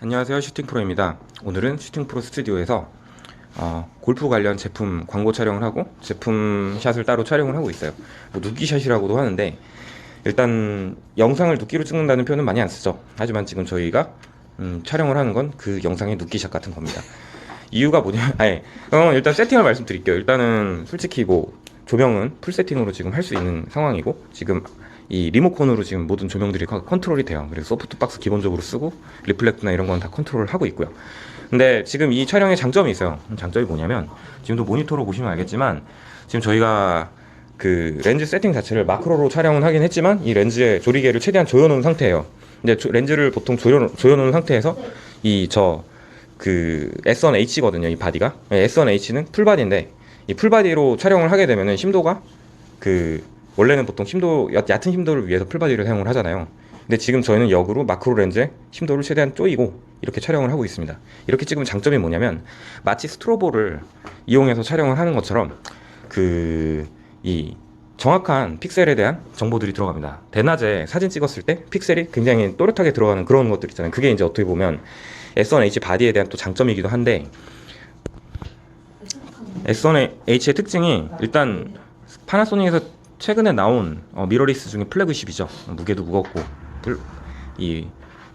안녕하세요. 슈팅 프로입니다. 오늘은 슈팅 프로 스튜디오에서 어, 골프 관련 제품 광고 촬영을 하고 제품 샷을 따로 촬영을 하고 있어요. 뭐 눕기샷이라고도 하는데 일단 영상을 눕기로 찍는다는 표현은 많이 안 쓰죠. 하지만 지금 저희가 음, 촬영을 하는 건 그 영상의 눕기샷 같은 겁니다. 이유가 뭐냐면 아예 어, 일단 세팅을 말씀드릴게요. 일단은 솔직히 뭐 조명은 풀 세팅으로 지금 할 수 있는 상황이고 지금 이 리모컨으로 지금 모든 조명들이 컨- 컨트롤이 돼요. 그래서 소프트박스 기본적으로 쓰고 리플렉트나 이런 건 다 컨트롤을 하고 있고요. 근데 지금 이 촬영에 장점이 있어요. 장점이 뭐냐면 지금도 모니터로 보시면 알겠지만 지금 저희가 그 렌즈 세팅 자체를 마크로로 촬영은 하긴 했지만 이 렌즈의 조리개를 최대한 조여놓은 상태예요. 근데 조- 렌즈를 보통 조여, 조여놓은 상태에서 이 저 그 S1H거든요. 이 바디가 S1H는 풀바디인데 이 풀바디로 촬영을 하게 되면은 심도가 그 원래는 보통 심도 얕- 얕은 심도를 위해서 풀바디를 사용을 하잖아요. 근데 지금 저희는 역으로 마크로 렌즈에 심도를 최대한 쪼이고 이렇게 촬영을 하고 있습니다. 이렇게 찍으면 장점이 뭐냐면 마치 스트로보를 이용해서 촬영을 하는 것처럼 그 이 정확한 픽셀에 대한 정보들이 들어갑니다. 대낮에 사진 찍었을 때 픽셀이 굉장히 또렷하게 들어가는 그런 것들 있잖아요. 그게 이제 어떻게 보면 S1H 바디에 대한 또 장점이기도 한데 S1H의 특징이 일단 파나소닉에서 최근에 나온 어, 미러리스 중에 플래그십이죠. 무게도 무겁고 풀, 이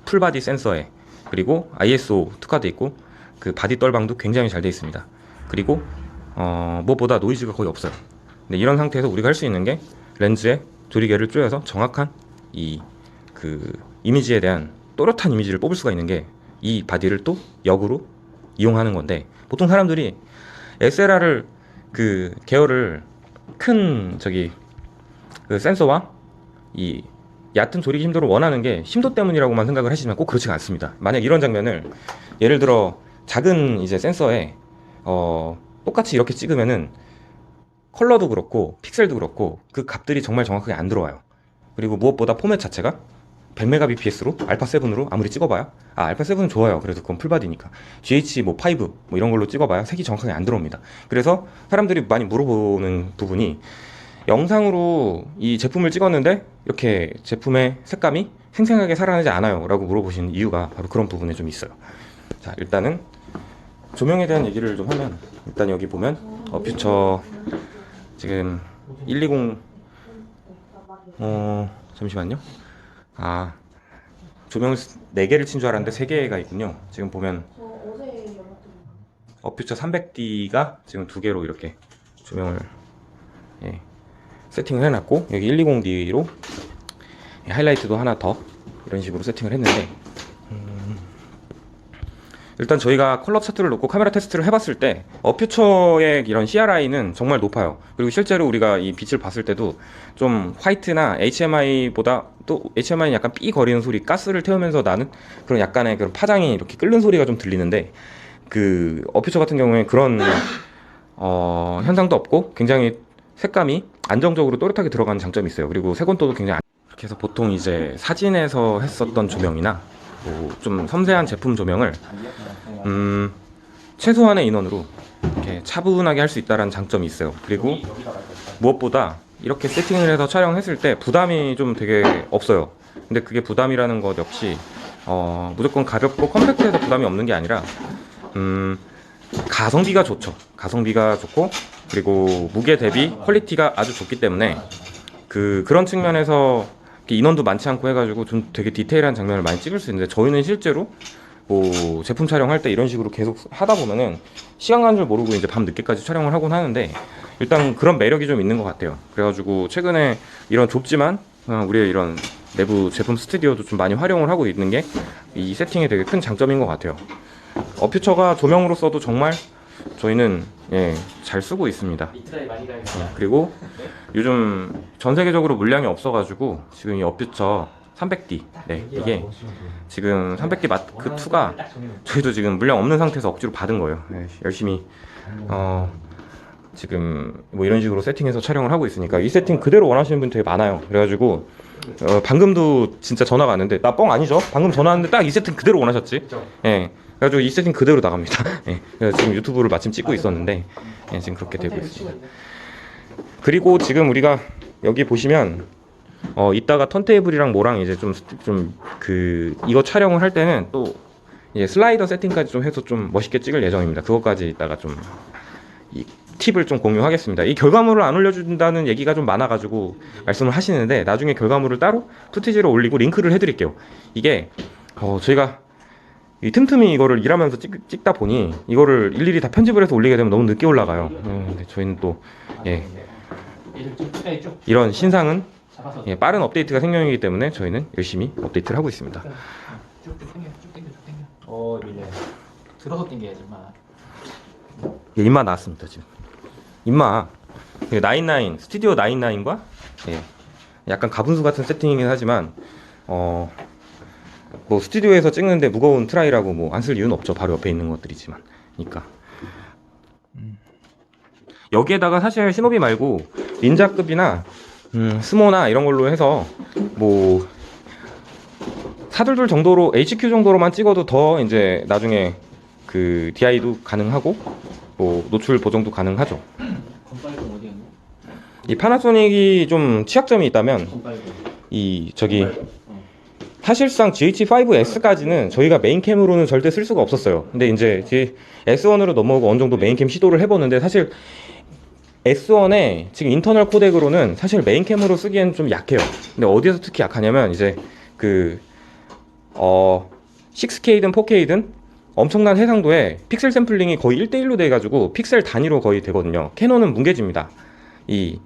풀바디 센서에 그리고 ISO 특화돼 있고 그 바디 떨방도 굉장히 잘 돼 있습니다. 그리고 어, 무엇보다 노이즈가 거의 없어요. 근데 이런 상태에서 우리가 할 수 있는 게 렌즈에 조리개를 쪼여서 정확한 이 그 이미지에 대한 또렷한 이미지를 뽑을 수가 있는 게 이 바디를 또 역으로 이용하는 건데 보통 사람들이 SLR을 그 계열을 큰 저기 그 센서와 이 얕은 조리기 심도를 원하는 게 심도 때문이라고만 생각을 하시지만 꼭 그렇지가 않습니다. 만약 이런 장면을 예를 들어 작은 이제 센서에 어 똑같이 이렇게 찍으면은 컬러도 그렇고 픽셀도 그렇고 그 값들이 정말 정확하게 안 들어와요. 그리고 무엇보다 포맷 자체가 100mbps로 알파 7으로 아무리 찍어봐야 아 알파 7은 좋아요. 그래도 그건 풀바디니까 GH 뭐5 뭐 이런 걸로 찍어봐야 색이 정확하게 안 들어옵니다. 그래서 사람들이 많이 물어보는 부분이 영상으로 이 제품을 찍었는데 이렇게 제품의 색감이 생생하게 살아나지 않아요 라고 물어보시는 이유가 바로 그런 부분에 좀 있어요. 자 일단은 조명에 대한 얘기를 좀 하면 일단 여기 보면 어, 퓨처 지금 120 어, 잠시만요. 아 조명을 4개를 친 줄 알았는데 3개가 있군요. 지금 보면 어퓨처 300D가 지금 두 개로 이렇게 조명을 예, 세팅을 해놨고 여기 120D로 하이라이트도 하나 더 이런 식으로 세팅을 했는데 음, 일단 저희가 컬러 차트를 놓고 카메라 테스트를 해봤을 때 어퓨처의 이런 CRI는 정말 높아요. 그리고 실제로 우리가 이 빛을 봤을 때도 좀 화이트나 HMI보다 또 HMI는 약간 삐 거리는 소리 가스를 태우면서 나는 그런 약간의 그런 파장이 이렇게 끓는 소리가 좀 들리는데 그 어퓨처 같은 경우에 그런 어, 현상도 없고 굉장히 색감이 안정적으로 또렷하게 들어가는 장점이 있어요. 그리고 색온도도 굉장히 안... 이렇게 해서 보통 이제 사진에서 했었던 조명이나 뭐 좀 섬세한 제품 조명을 음, 최소한의 인원으로 이렇게 차분하게 할 수 있다는 장점이 있어요. 그리고 무엇보다 이렇게 세팅을 해서 촬영했을 때 부담이 좀 되게 없어요. 근데 그게 부담이라는 것 역시 어, 무조건 가볍고 컴팩트해서 부담이 없는 게 아니라 음, 가성비가 좋죠. 가성비가 좋고 그리고 무게 대비 퀄리티가 아주 좋기 때문에 그 그런 측면에서 인원도 많지 않고 해가지고 좀 되게 디테일한 장면을 많이 찍을 수 있는데 저희는 실제로 뭐 제품 촬영할 때 이런 식으로 계속 하다 보면은 시간 가는 줄 모르고 이제 밤 늦게까지 촬영을 하곤 하는데 일단 그런 매력이 좀 있는 것 같아요. 그래가지고 최근에 이런 좁지만 어, 우리의 이런 내부 제품 스튜디오도 좀 많이 활용을 하고 있는 게 이 세팅에 되게 큰 장점인 것 같아요. 어퓨처가 조명으로서도 정말 저희는 예, 잘 쓰고 있습니다. 예, 그리고 요즘 전 세계적으로 물량이 없어가지고 지금 이 어퓨처 300D 네 이게 지금 300D 마크 2가 저희도 지금 물량 없는 상태에서 억지로 받은 거예요. 네, 열심히 어 지금 뭐 이런 식으로 세팅해서 촬영을 하고 있으니까 이 세팅 그대로 원하시는 분 되게 많아요. 그래가지고 어, 방금도 진짜 전화가 왔는데 나 뻥 아니죠? 방금 전화 왔는데 딱 이 세팅 그대로 원하셨지? 예. 그래가지고 이 세팅 그대로 나갑니다. 예. 그래서 지금 유튜브를 마침 찍고 있었는데 예, 지금 그렇게 되고 있습니다. 그리고 지금 우리가 여기 보시면 어 이따가 턴테이블이랑 뭐랑 이제 좀 좀 그 이거 촬영을 할 때는 또 이제 슬라이더 세팅까지 좀 해서 좀 멋있게 찍을 예정입니다. 그것까지 이따가 좀 이 팁을 좀 공유하겠습니다. 이 결과물을 안 올려준다는 얘기가 좀 많아가지고 말씀을 하시는데 나중에 결과물을 따로 푸티지로 올리고 링크를 해드릴게요. 이게 어, 저희가 이 틈틈이 이거를 일하면서 찍, 다 보니 이거를 일일이 다 편집을 해서 올리게 되면 너무 늦게 올라가요. 음, 근데 저희는 또 예, 이런 신상은 예, 빠른 업데이트가 생명이기 때문에 저희는 열심히 업데이트를 하고 있습니다. 쭉쭉 당겨 쭉 당겨 쭉 당겨 어 밀려 들어서 당겨야지 마 예, 인마 나왔습니다 지금. 그 나인나인 스튜디오 나인나인과 예, 약간 가분수 같은 세팅이긴 하지만 어. 뭐 스튜디오에서 찍는데 무거운 트라이라고 뭐 안 쓸 이유는 없죠. 바로 옆에 있는 것들이지만. 그러니까. 여기에다가 사실 시노비 말고 닌자급이나 음, 스모나 이런 걸로 해서 뭐 사둘둘 정도로 HQ 정도로만 찍어도 더 이제 나중에 그 DI도 가능하고 뭐 노출 보정도 가능하죠. 이 파나소닉이 좀 취약점이 있다면 이 저기 사실상 GH5S까지는 저희가 메인캠으로는 절대 쓸 수가 없었어요. 근데 이제 뒤에 S1으로 넘어오고 어느 정도 메인캠 시도를 해보는데 사실 S1에 지금 인터널 코덱으로는 사실 메인캠으로 쓰기엔 좀 약해요. 근데 어디에서 특히 약하냐면 이제 그 어 6K든 4K든 엄청난 해상도에 픽셀 샘플링이 거의 1대1로 돼가지고 픽셀 단위로 거의 되거든요. 캐논은 뭉개집니다. 이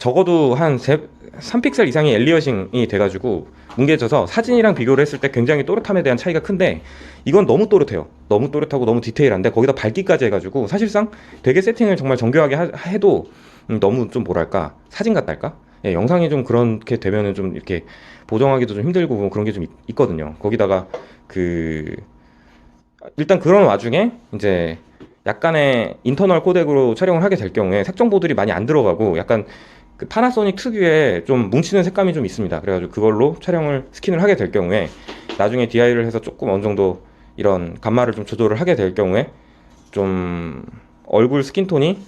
적어도 한 3픽셀 이상의 엘리어싱이 돼가지고 뭉개져서 사진이랑 비교를 했을 때 굉장히 또렷함에 대한 차이가 큰데 이건 너무 또렷해요. 너무 또렷하고 너무 디테일한데 거기다 밝기까지 해가지고 사실상 되게 세팅을 정말 정교하게 하- 해도 음, 너무 좀 뭐랄까 사진 같달까? 예, 영상이 좀 그렇게 되면은 좀 이렇게 보정하기도 좀 힘들고 뭐 그런 게 좀 있거든요. 거기다가 그 일단 그런 와중에 이제 약간의 인터널 코덱으로 촬영을 하게 될 경우에 색정보들이 많이 안 들어가고 약간 그 파나소닉 특유의 좀 뭉치는 색감이 좀 있습니다. 그래가지고 그걸로 촬영을 스킨을 하게 될 경우에 나중에 DI를 해서 조금 어느 정도 이런 감마를 좀 조절을 하게 될 경우에 좀 얼굴 스킨톤이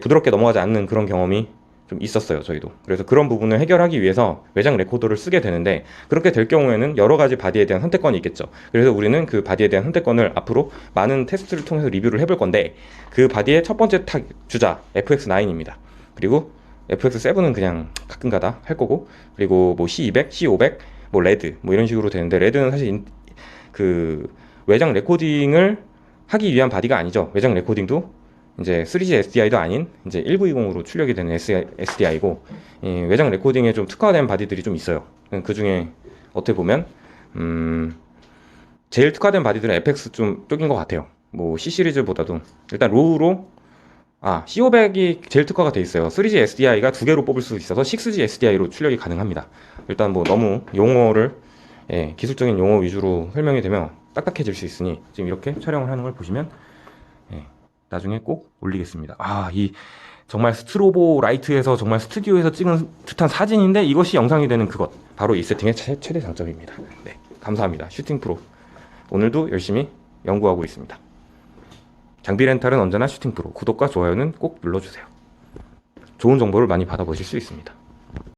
부드럽게 넘어가지 않는 그런 경험이 좀 있었어요 저희도. 그래서 그런 부분을 해결하기 위해서 외장 레코더를 쓰게 되는데 그렇게 될 경우에는 여러 가지 바디에 대한 선택권이 있겠죠. 그래서 우리는 그 바디에 대한 선택권을 앞으로 많은 테스트를 통해서 리뷰를 해볼 건데 그 바디의 첫 번째 타 주자 FX9입니다. 그리고 FX7은 그냥 가끔가다 할 거고 그리고 뭐 C200, C500, 뭐 레드 뭐 이런 식으로 되는데 레드는 사실 인- 그 외장 레코딩을 하기 위한 바디가 아니죠 외장 레코딩도 이제 3G SDI도 아닌 이제 1920으로 출력이 되는 SDI고 외장 레코딩에 좀 특화된 바디들이 좀 있어요. 그 중에 어떻게 보면 음 제일 특화된 바디들은 FX 좀 쪽인 것 같아요. 뭐 C 시리즈보다도 일단 로우로 아 C500이 제일 특화가 돼 있어요. 3G SDI가 두 개로 뽑을 수 있어서 6G SDI로 출력이 가능합니다. 일단 뭐 너무 용어를 예, 기술적인 용어 위주로 설명이 되면 딱딱해질 수 있으니 지금 이렇게 촬영을 하는 걸 보시면 예, 나중에 꼭 올리겠습니다. 아, 이 정말 스트로보 라이트에서 정말 스튜디오에서 찍은 듯한 사진인데 이것이 영상이 되는 그것. 바로 이 세팅의 최, 최대 장점입니다. 네, 감사합니다. 슈팅 프로. 오늘도 열심히 연구하고 있습니다. 장비 렌탈은 언제나 슈팅 프로. 구독과 좋아요는 꼭 눌러주세요. 좋은 정보를 많이 받아보실 수 있습니다.